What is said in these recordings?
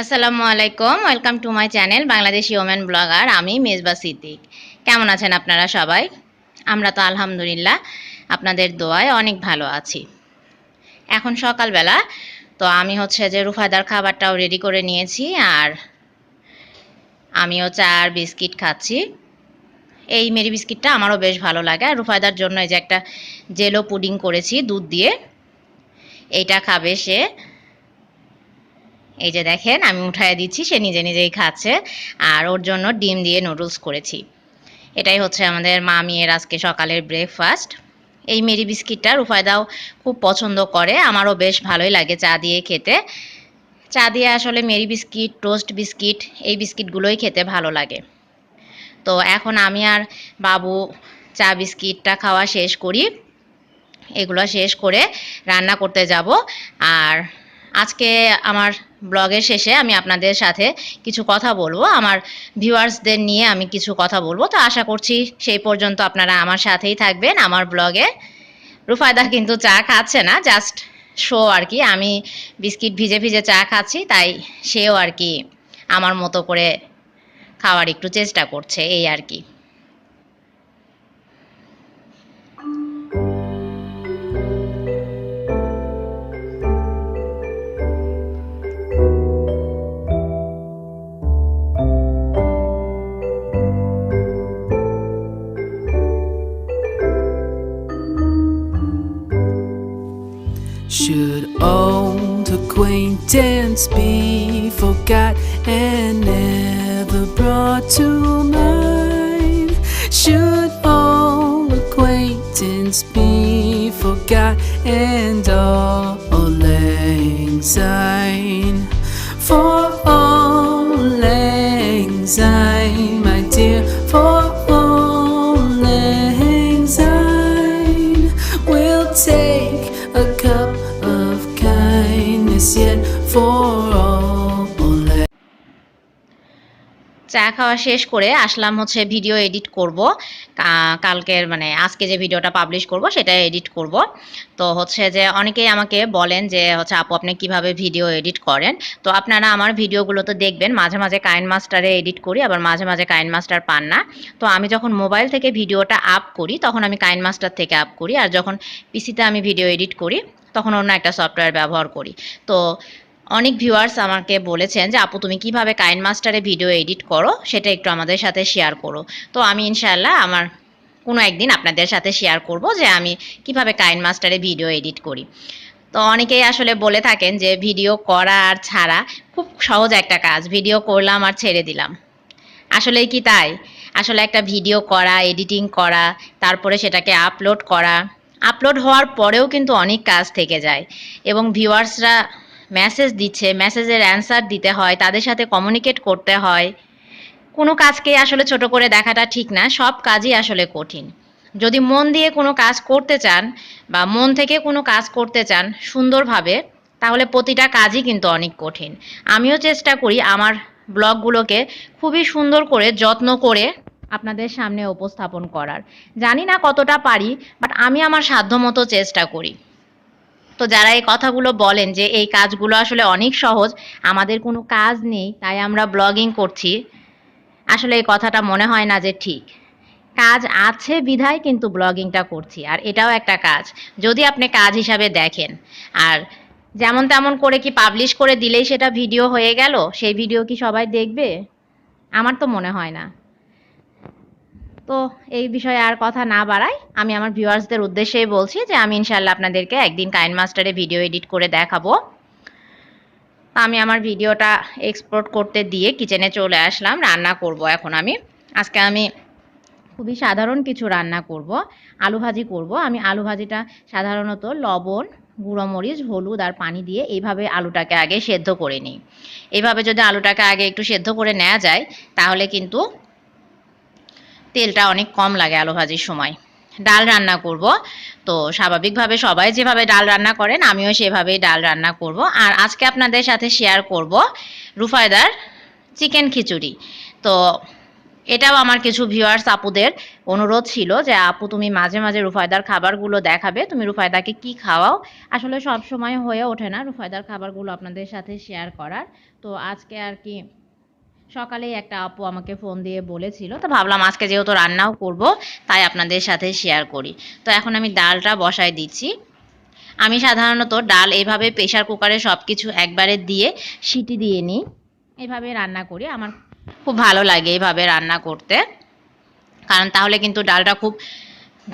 আসসালামু আলাইকুম, welcome to my channel Bangladeshi women blogger, আমি মেজবা সিদ্দিক। কেমন আছেন আপনারা সবাই? আমরা তো আলহামদুলিল্লাহ আপনাদের দোয়ায় অনেক ভালো আছি। এখন সকালবেলা, তো আমি হচ্ছে যে রুফাদার খাবারটাও রেডি করে নিয়েছি আর আমিও চা আর বিস্কিট খাচ্ছি। এই মেরি বিস্কিটটা আমারও বেশ ভালো লাগে। আর রুফায়দার জন্য এই যে একটা জেলো পুডিং করেছি দুধ দিয়ে। এইটা খাবে সে। এই যে দেখেন, আমি উঠায় দিচ্ছি, সে নিজে নিজেই খাচ্ছে আর ওর জন্য ডিম দিয়ে নুডলস করেছি। এটাই হচ্ছে আমাদের মা মামিয়ের আজকে সকালের ব্রেকফাস্ট এই মেরি বিস্কিটটা রুফায়দাও খুব পছন্দ করে, আমারও বেশ ভালোই লাগে চা দিয়ে খেতে। চা দিয়ে আসলে মেরি বিস্কিট, টোস্ট বিস্কিট, এই বিস্কিটগুলোই খেতে ভালো লাগে। তো এখন আমি আর বাবু চা বিস্কিটটা খাওয়া শেষ করি। এগুলো শেষ করে রান্না করতে যাব। আর আজকে আমার ব্লগের শেষে আমি আপনাদের সাথে কিছু কথা বলব। আমার ভিউয়ার্সদের নিয়ে আমি কিছু কথা বলব। তো আশা করছি সেই পর্যন্ত আপনারা আমার সাথেই থাকবেন। আমার ব্লগে রুফায়দা কিন্তু চা খাচ্ছে না জাস্ট শো আর কি। আমি বিস্কিট ভিজে ভিজে চা খাচ্ছি, তাই সেও আর কি আমার মতো করে খাওয়ার একটু চেষ্টা করছে, এই আর কি। Should old acquaintance be forgot and চা খাওয়া শেষ করে আসলাম হচ্ছে ভিডিও এডিট করব। কালকের মানে আজকে যে ভিডিওটা পাবলিশ করব সেটা এডিট করব। তো হচ্ছে যে অনেকেই আমাকে বলেন যে হচ্ছে, আপু, আপনি কীভাবে ভিডিও এডিট করেন? তো আপনারা আমার ভিডিওগুলো তো দেখবেন, মাঝে মাঝে কাইন মাস্টারে এডিট করি, আবার মাঝে মাঝে কাইন মাস্টার পান না। তো আমি যখন মোবাইল থেকে ভিডিওটা আপ করি, তখন আমি কাইন মাস্টার থেকে আপ করি, আর যখন পিসিতে আমি ভিডিও এডিট করি, তখন অন্য একটা সফটওয়্যার ব্যবহার করি। তো অনেক ভিউয়ার্স আমাকে বলেছেন যে, আপু, তুমি কীভাবে কাইন মাস্টারে ভিডিও এডিট করো? সেটা একটু আমাদের সাথে শেয়ার করো। তো আমি ইনশাআল্লাহ আমার কোনো একদিন আপনাদের সাথে শেয়ার করব যে, আমি কীভাবে কাইন মাস্টারে ভিডিও এডিট করি। তো অনেকেই আসলে বলে থাকেন যে ভিডিও করা আর ছাড়া খুব সহজ একটা কাজ। ভিডিও করলাম আর ছেড়ে দিলাম। আসলেই কি তাই? আসলে একটা ভিডিও করা এডিটিং করা, তারপরে সেটাকে আপলোড করা। আপলোড হওয়ার পরেও কিন্তু অনেক কাজ থেকে যায়। এবং ভিউয়ার্সরা মেসেজ দিচ্ছে মেসেজের অ্যান্সার দিতে হয়, তাদের সাথে কমিউনিকেট করতে হয়। কোনো কাজকে আসলে ছোট করে দেখাটা ঠিক না, সব কাজই আসলে কঠিন। যদি মন দিয়ে কোনো কাজ করতে চান বা মন থেকে কোনো কাজ করতে চান সুন্দরভাবে, তাহলে প্রতিটা কাজই কিন্তু অনেক কঠিন। আমিও চেষ্টা করি আমার ব্লগগুলোকে খুবই সুন্দর করে, যত্ন করে আপনাদের সামনে উপস্থাপন করার। জানি না কতটা পারি বাট আমি আমার সাধ্যমতো চেষ্টা করি। তো যারা এই কথাগুলো বলেন যে এই কাজগুলো আসলে অনেক সহজ, আমাদের কোনো কাজ নেই, তাই আমরা ব্লগিং করছি। আসলে এই কথাটা মনে হয় না যে ঠিক। কাজ আছে বিধায় কিন্তু ব্লগিংটা করছি, আর এটাও একটা কাজ। যদি আপনি কাজ হিসাবে দেখেন, আর যেমন তেমন করে কি পাবলিশ করে দিলেই সেটা ভিডিও হয়ে গেল, সেই ভিডিও কি সবাই দেখবে? আমার তো মনে হয় না। তো এই বিষয়ে আর কথা না বাড়াই, আমি আমার ভিউয়ার্সদের উদ্দেশ্যেই বলছি যে আমি ইনশাল্লাহ আপনাদেরকে একদিন কাইন মাস্টারে ভিডিও এডিট করে দেখাবো। আমি আমার ভিডিওটা এক্সপোর্ট করতে দিয়ে কিচেনে চলে আসলাম, রান্না করব এখন আমি। আজকে আমি খুবই সাধারণ কিছু রান্না করব, আলু ভাজি করব। আমি আলু ভাজিটা সাধারণত লবণ, গুঁড়ো মরিচ, হলুদ আর পানি দিয়ে এইভাবে আলুটাকে আগে সেদ্ধ করে নিই। এইভাবে যদি আলুটাকে আগে একটু সেদ্ধ করে নেওয়া যায়, তাহলে কিন্তু তেলটা অনেক কম লাগে আলু ভাজির সময়। ডাল রান্না করব। তো স্বাভাবিকভাবে সবাই যেভাবে ডাল রান্না করেন, আমিও সেভাবেই ডাল রান্না করব। আর আজকে আপনাদের সাথে শেয়ার করব রুফায়দার চিকেন খিচুড়ি। তো এটাও আমার কিছু ভিউয়ার্স আপুদের অনুরোধ ছিল যে, আপু, তুমি মাঝে মাঝে রুফায়দার খাবারগুলো দেখাবে। তুমি রুফায়দাকে কি খাওয়াও? আসলে সব সময় হয়ে ওঠে না রুফায়দার খাবারগুলো আপনাদের সাথে শেয়ার করার। তো আজকে আর কি সকালেই একটা আপু আমাকে ফোন দিয়ে বলেছিল, তো ভাবলাম আজকে যেহেতু রান্নাও করব, তাই আপনাদের সাথে শেয়ার করি। তো এখন আমি ডালটা বসায় দিচ্ছি। আমি সাধারণত ডাল এইভাবে প্রেশার কুকারে সব কিছু একবারে দিয়ে সিটি দিয়ে নিই। এভাবে রান্না করি, আমার খুব ভালো লাগে এইভাবে রান্না করতে। কারণ তাহলে কিন্তু ডালটা খুব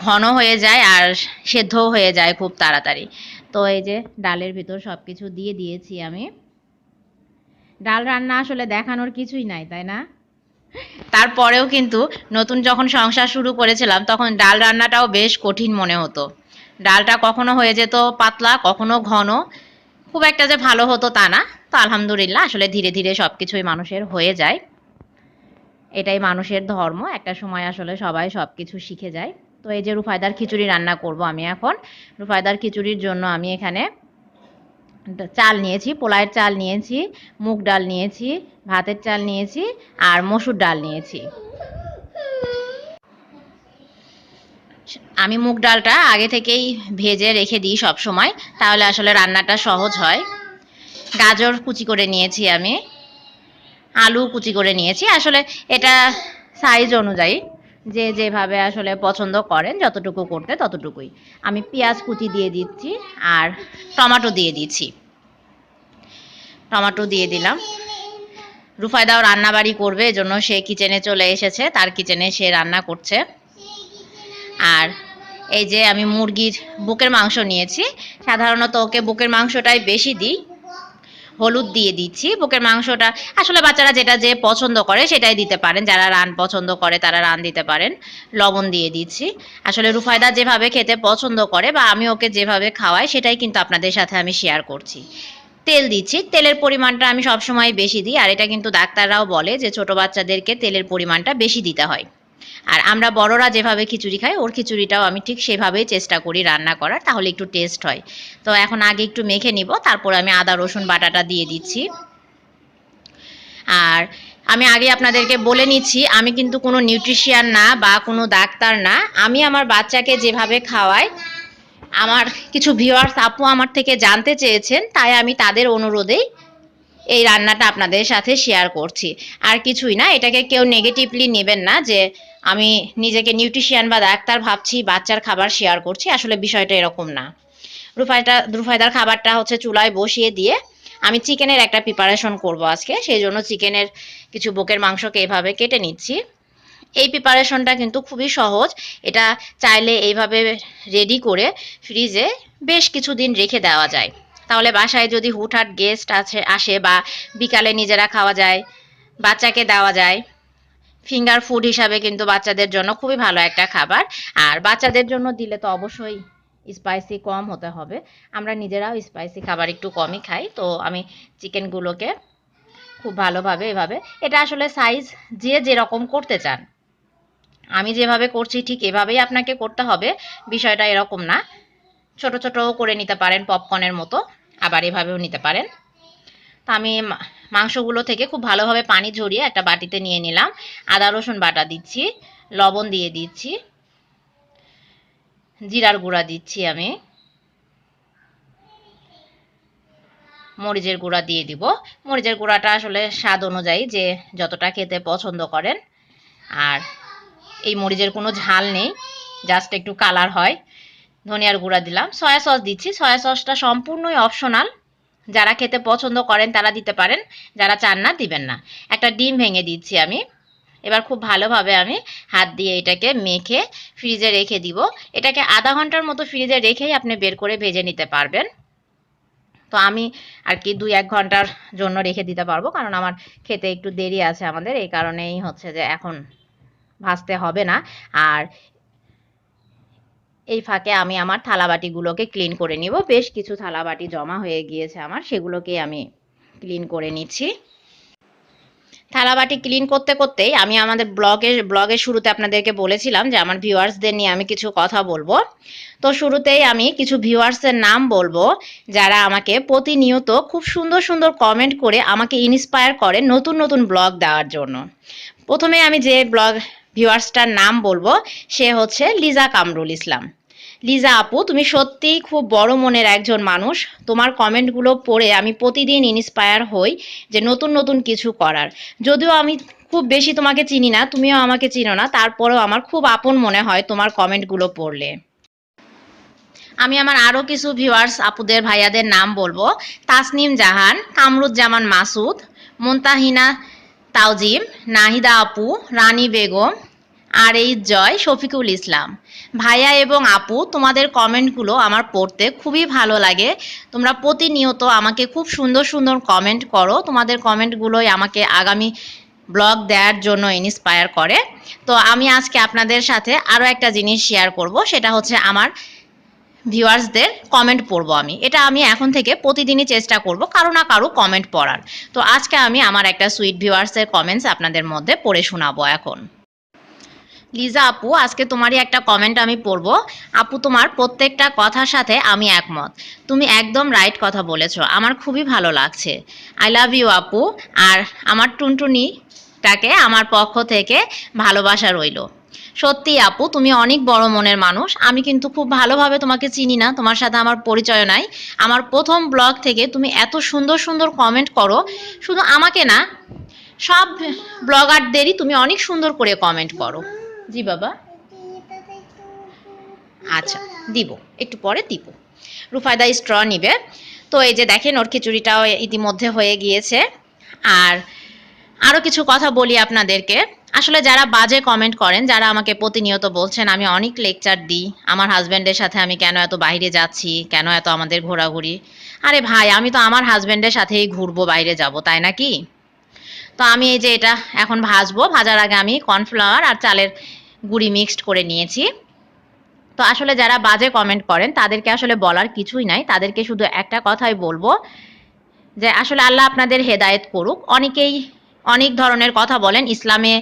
ঘন হয়ে যায় আর সেদ্ধও হয়ে যায় খুব তাড়াতাড়ি। তো এই যে ডালের ভিতর সব কিছু দিয়ে দিয়েছি আমি। ডাল রান্না আসলে দেখানোর কিছুই নাই, তাই না? তারপরেও কিন্তু নতুন যখন সংসার শুরু করেছিলাম, তখন ডাল রান্নাটাও বেশ কঠিন মনে হতো। ডালটা কখনো হয়ে যেত পাতলা, কখনো ঘন। খুব একটা যে ভালো হতো তা না। তো আলহামদুলিল্লাহ, আসলে ধীরে ধীরে সব কিছুই মানুষের হয়ে যায়। এটাই মানুষের ধর্ম। একটা সময় আসলে সবাই সব কিছু শিখে যায়। তো এই যে রুফায়দার খিচুড়ি রান্না করব আমি এখন। রুফায়দার খিচুড়ির জন্য আমি এখানে চাল নিয়েছি পোলায়ের চাল নিয়েছি, মুগ ডাল নিয়েছি, ভাতের চাল নিয়েছি আর মসুর ডাল নিয়েছি। আমি মুগ ডালটা আগে থেকেই ভেজে রেখে দিই সব সময়, তাহলে আসলে রান্নাটা সহজ হয়। গাজর কুচি করে নিয়েছি আমি, আলু কুচি করে নিয়েছি। আসলে এটা সাইজ অনুযায়ী যে যেভাবে আসলে পছন্দ করেন, যতটুকু করতে ততটুকুই। আমি পেঁয়াজ কুচি দিয়ে দিচ্ছি আর টমেটো দিয়ে দিচ্ছি। টমেটো দিয়ে দিলাম। রুফায়দাও রান্নাবাড়ি করবে, এজন্য সে কিচেনে চলে এসেছে, তার কিচেনে সে রান্না করছে। আর এই যে আমি মুরগির বুকের মাংস নিয়েছি, সাধারণত ওকে বুকের মাংসটাই বেশি দিই হলুদ দিয়ে দিচ্ছি। বুকের মাংসটা আসলে বাচ্চারা যেটা যে পছন্দ করে সেটাই দিতে পারেন। যারা রান পছন্দ করে তারা রান দিতে পারেন। লবণ দিয়ে দিচ্ছি। আসলে রুফায়দা যেভাবে খেতে পছন্দ করে বা আমি ওকে যেভাবে খাওয়াই সেটাই কিন্তু আপনাদের সাথে আমি শেয়ার করছি। তেল দিচ্ছি। তেলের পরিমাণটা আমি সবসময় বেশি দিই। আর এটা কিন্তু ডাক্তাররাও বলে যে ছোট বাচ্চাদেরকে তেলের পরিমাণটা বেশি দিতে হয়। আর আমরা বড়রা যেভাবে খিচুড়ি খাই, ওর খিচুড়িটাও আমি ঠিক সেভাবেই চেষ্টা করি রান্না করার, তাহলে একটু টেস্ট হয়। তো এখন আগে একটু মেখে নিব, তারপর আমি আদা, রসুন, বাটাটা দিয়ে দিচ্ছি। আর আমি আগে আপনাদেরকে বলে নিচ্ছি, আমি কিন্তু কোনো নিউট্রিশিয়ান না বা কোনো ডাক্তার না, আমি আমার বাচ্চাকে যেভাবে খাওয়াই, আমার কিছু ভিউয়ার্স আপু আমার থেকে জানতে চেয়েছেন, তাই আমি তাদের অনুরোধেই এই রান্নাটা আপনাদের সাথে শেয়ার করছি। আর কিছুই না, এটাকে কেউ নেগেটিভলি নেবেন না যে আমি নিজেকে নিউট্রিশিয়ান বা ডাক্তার ভাবছি, বাচ্চার খাবার শেয়ার করছি, আসলে বিষয়টা এরকম না। রুফাইটা, রুফাইদার খাবারটা হচ্ছে চুলায় বসিয়ে দিয়ে আমি চিকেনের একটা প্রিপারেশন করব আজকে, সেই জন্য চিকেনের কিছু বুকের মাংসকে এভাবে কেটে নিচ্ছি। এই প্রিপারেশনটা কিন্তু খুবই সহজ। এটা চাইলে এইভাবে রেডি করে ফ্রিজে বেশ কিছুদিন রেখে দেওয়া যায়। তাহলে বাসায় যদি হুটহাট গেস্ট আছে, আসে বা বিকালে নিজেরা খাওয়া যায়, বাচ্চাকে দেওয়া যায় ফিঙ্গার ফুড হিসাবে কিন্তু বাচ্চাদের জন্য খুবই ভালো একটা খাবার। আর বাচ্চাদের জন্য দিলে তো অবশ্যই স্পাইসি কম হতে হবে। আমরা নিজেরাও স্পাইসি খাবার একটু কমই খাই। তো আমি চিকেনগুলোকে খুব ভালোভাবে এভাবে, এটা আসলে সাইজ যে যেরকম করতে চান। আমি যেভাবে করছি ঠিক এভাবেই আপনাকে করতে হবে। বিষয়টা এরকম না। ছোট ছোটও করে নিতে পারেন পপকর্নের মতো। আবার এভাবেও নিতে পারেন। তো আমি মাংসগুলো থেকে খুব ভালোভাবে পানি ঝরিয়ে একটা বাটিতে নিয়ে নিলাম। আদা, রসুন বাটা দিচ্ছি, লবণ দিয়ে দিচ্ছি, জিরার গুঁড়া দিচ্ছি আমি। মরিচের গুঁড়া দিয়ে দিব। মরিচের গুঁড়াটা আসলে স্বাদ অনুযায়ী যে যতটা খেতে পছন্দ করেন। আর এই মরিচের কোনো ঝাল নেই, জাস্ট একটু কালার হয়। ধনিয়ার গুঁড়া দিলাম। সয়া সস দিচ্ছি। সয়া সসটা সম্পূর্ণই অপশনাল যারা খেতে পছন্দ করেন তারা দিতে পারেন, যারা চান না দিবেন না। একটা ডিম ভেঙে দিচ্ছি আমি। এবার খুব ভালোভাবে আমি হাত দিয়ে এটাকে মেখে ফ্রিজে রেখে দিব। এটাকে আধা ঘণ্টার মতো ফ্রিজে রেখেই আপনি বের করে ভেজে নিতে পারবেন। তো আমি আর কি দুই এক ঘণ্টার জন্য রেখে দিতে পারব, কারণ আমার খেতে একটু দেরি আছে আমাদের। এই কারণেই হচ্ছে যে এখন ভাজতে হবে না। আর এই ফাঁকে আমি আমার থালাবাটিগুলোকে ক্লিন করে নিব। বেশ কিছু থালাবাটি জমা হয়ে গিয়েছে আমার, সেগুলোকে আমি ক্লিন করে নিচ্ছি। থালাবাটি ক্লিন করতে করতেই আমি আমাদের ব্লগের ব্লগের শুরুতে আপনাদেরকে বলেছিলাম যে আমার ভিউয়ার্সদের নিয়ে আমি কিছু কথা বলব। তো শুরুতেই আমি কিছু ভিউয়ার্সের নাম বলব, যারা আমাকে প্রতিনিয়ত খুব সুন্দর সুন্দর কমেন্ট করে আমাকে ইন্সপায়ার করে নতুন নতুন ব্লগ দেওয়ার জন্য। প্রথমে আমি যে ব্লগ ভিউয়ার্সটার নাম বলব, সে হচ্ছে লিজা কামরুল ইসলাম। লিজা আপু, তুমি সত্যিই খুব বড় মনের একজন মানুষ। তোমার কমেন্টগুলো পড়ে আমি প্রতিদিন ইন্সপায়ার হই যে নতুন নতুন কিছু করার। যদিও আমি খুব বেশি তোমাকে চিনি না, তুমিও আমাকে চিনো না, তারপরেও আমার খুব আপন মনে হয় তোমার কমেন্টগুলো পড়লে। আমি আমার আরও কিছু ভিউয়ার্স আপুদের, ভাইয়াদের নাম বলব। তাসনিম জাহান, কামরুজ্জামান মাসুদ, মুনতাহিনা তাওজিম, নাহিদা আপু, রানী বেগম আর এই জয় শফিকুল ইসলাম। ভাইয়া এবং আপু, তোমাদের কমেন্টগুলো আমার পড়তে খুবই ভালো লাগে। তোমরা প্রতিনিয়ত আমাকে খুব সুন্দর সুন্দর কমেন্ট করো। তোমাদের কমেন্টগুলোই আমাকে আগামী ব্লগ দেওয়ার জন্য ইন্সপায়ার করে। তো আমি আজকে আপনাদের সাথে আরও একটা জিনিস শেয়ার করব, সেটা হচ্ছে আমার ভিউয়ার্সদের কমেন্ট পড়ব আমি। এটা আমি এখন থেকে প্রতিদিনই চেষ্টা করব, কারও না কারও কমেন্ট পড়ার। তো আজকে আমি আমার একটা সুইট ভিউয়ার্সের কমেন্টস আপনাদের মধ্যে পড়ে শোনাবো এখন। লিজা আপু, আজকে তোমারই একটা কমেন্ট আমি পড়ব। আপু, তোমার প্রত্যেকটা কথার সাথে আমি একমত। তুমি একদম রাইট কথা বলেছ। আমার খুবই ভালো লাগছে। আই লাভ ইউ আপু। আর আমার টুনটুনিটাকে আমার পক্ষ থেকে ভালোবাসা রইল। সত্যি, আপু, তুমি অনেক বড় মনের মানুষ। আমি কিন্তু খুব ভালোভাবে তোমাকে চিনি না। তোমার সাথে আমার পরিচয় নাই। আমার প্রথম ব্লগ থেকে তুমি এত সুন্দর সুন্দর কমেন্ট করো। শুধু আমাকে না, সব ব্লগারদেরই তুমি অনেক সুন্দর করে কমেন্ট করো। জি বাবা। আচ্ছা দিব। একটু পরে দিব। রুফায়দা স্ট্র নিবে। তো এই যে দেখেন, ওর খিচুড়িটাও ইতিমধ্যে হয়ে গিয়েছে। আর আরও কিছু কথা বলি আপনাদেরকে। আসলে যারা বাজে কমেন্ট করেন, যারা আমাকে প্রতিনিয়ত বলছেন, আমি অনেক লেকচার দিই। আমার হাজব্যান্ডের সাথে আমি কেন এত বাইরে যাচ্ছি? কেন এত আমাদের ঘোরাঘুরি? আরে ভাই, আমি তো আমার হাজব্যান্ডের সাথেই ঘুরবো, বাইরে যাব, তাই নাকি তো আমি এই যে এটা এখন ভাজবো, ভাজার আগে আমি কর্নফ্লাওয়ার আর চালের গুঁড়ি মিক্সড করে নিয়েছি। তো আসলে যারা বাজে কমেন্ট করেন, তাদেরকে আসলে বলার কিছুই নাই। তাদেরকে শুধু একটা কথাই বলব যে, আসলে আল্লাহ আপনাদের হেদায়েত করুক। অনেকেই অনেক ধরনের কথা বলেন, ইসলামে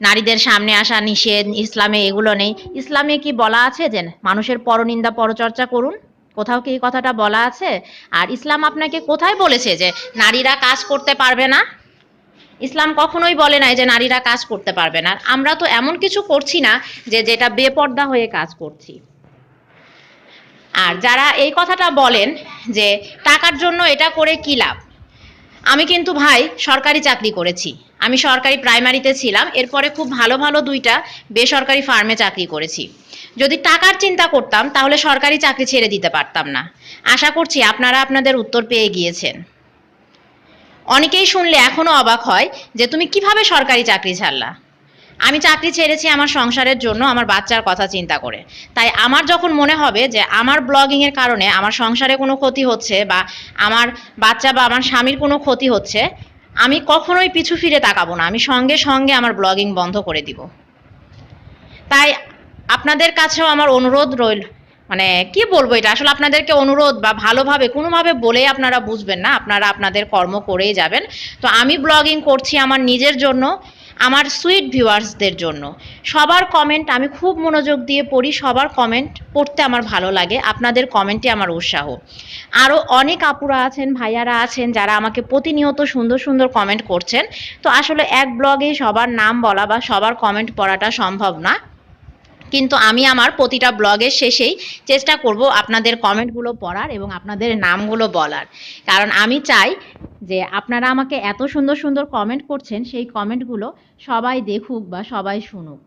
নারীদের সামনে আসা নিষেধ, ইসলামে এগুলো নেই। ইসলামে কি বলা আছে যে, মানুষের পরনিন্দা পরচর্চা করুন? কোথাও কি এই কথাটা বলা আছে? আর ইসলাম আপনাকে কোথায় বলেছে যে, নারীরা কাজ করতে পারবে না? ইসলাম কখনোই বলে নাই যে নারীরা কাজ করতে পারবে না। আমরা তো এমন কিছু করছি না যে যেটা বেপর্দা হয়ে কাজ করছি। আর যারা এই কথাটা বলেন যে টাকার জন্য এটা করে কি লাভ? আমি কিন্তু ভাই সরকারি চাকরি করেছি। আমি সরকারি প্রাইমারিতে ছিলাম, এরপরে খুব ভালো ভালো দুইটা বেসরকারি ফার্মে চাকরি করেছি। যদি টাকার চিন্তা করতাম, তাহলে সরকারি চাকরি ছেড়ে দিতে পারতাম না। আশা করছি আপনারা আপনাদের উত্তর পেয়ে গিয়েছেন। অনেকেই শুনলে এখনও অবাক হয় যে তুমি কীভাবে সরকারি চাকরি ছাড়লা? আমি চাকরি ছেড়েছি আমার সংসারের জন্য, আমার বাচ্চার কথা চিন্তা করে। তাই আমার যখন মনে হবে যে আমার ব্লগিং এর কারণে আমার সংসারে কোনো ক্ষতি হচ্ছে বা আমার বাচ্চা বা আমার স্বামীর কোনো ক্ষতি হচ্ছে, আমি কখনোই পিছু ফিরে তাকাবো না। আমি সঙ্গে সঙ্গে আমার ব্লগিং বন্ধ করে দিব। তাই আপনাদের কাছেও আমার অনুরোধ রইল মানে কি বলব এটা? আসলে আপনাদেরকে অনুরোধ বা ভালোভাবে, কোনোভাবে বলেই আপনারা বুঝবেন না। আপনারা আপনাদের কর্ম করেই যাবেন। তো আমি ব্লগিং করছি আমার নিজের জন্য, আমার সুইট ভিউয়ার্সদের জন্য। সবার কমেন্ট আমি খুব মনোযোগ দিয়ে পড়ি, সবার কমেন্ট পড়তে আমার ভালো লাগে, আপনাদের কমেন্টে আমার উৎসাহ। আরও অনেক আপুরা আছেন, ভাইয়ারা আছেন, যারা আমাকে প্রতিনিয়ত সুন্দর সুন্দর কমেন্ট করছেন। তো আসলে এক ব্লগে সবার নাম বলা বা সবার কমেন্ট পড়াটা সম্ভব না। কিন্তু আমি আমার প্রতিটা ব্লগের শেষেই চেষ্টা করব আপনাদের কমেন্টগুলো পড়ার এবং আপনাদের নামগুলো বলার। কারণ আমি চাই যে আপনারা আমাকে এত সুন্দর সুন্দর কমেন্ট করছেন, সেই কমেন্টগুলো সবাই দেখুক বা সবাই শুনুক।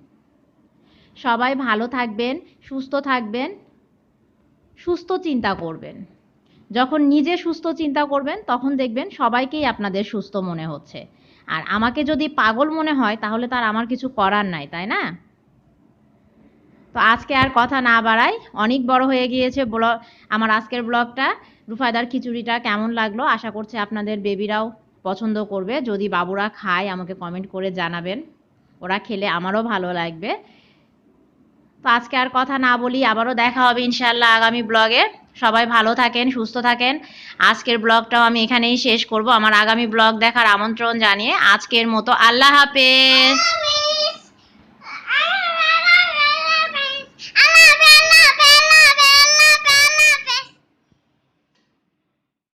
সবাই ভালো থাকবেন, সুস্থ থাকবেন, সুস্থ চিন্তা করবেন। যখন নিজে সুস্থ চিন্তা করবেন, তখন দেখবেন সবাইকেই আপনাদের সুস্থ মনে হচ্ছে। আর আমাকে যদি পাগল মনে হয়, তাহলে তার আমার কিছু করার নাই, তাই না? তো আজকে আর কথা না বাড়াই, অনেক বড় হয়ে গিয়েছে ব্লগ, আমার আজকের ব্লগটা। রুফায়দার খিচুড়িটা কেমন লাগল? আশা করছি আপনাদের বেবিরাও পছন্দ করবে। যদি বাবুরা খায়, আমাকে কমেন্ট করে জানাবেন। ওরা খেলে আমারও ভালো লাগবে। তো আজকে আর কথা না বলি, আবারও দেখা হবে ইনশাল্লাহ আগামী ব্লগে। সবাই ভালো থাকেন, সুস্থ থাকেন। আজকের ব্লগটাও আমি এখানেই শেষ করব। আমার আগামী ব্লগ দেখার আমন্ত্রণ জানিয়ে আজকের মতো আল্লাহ হাফেজ।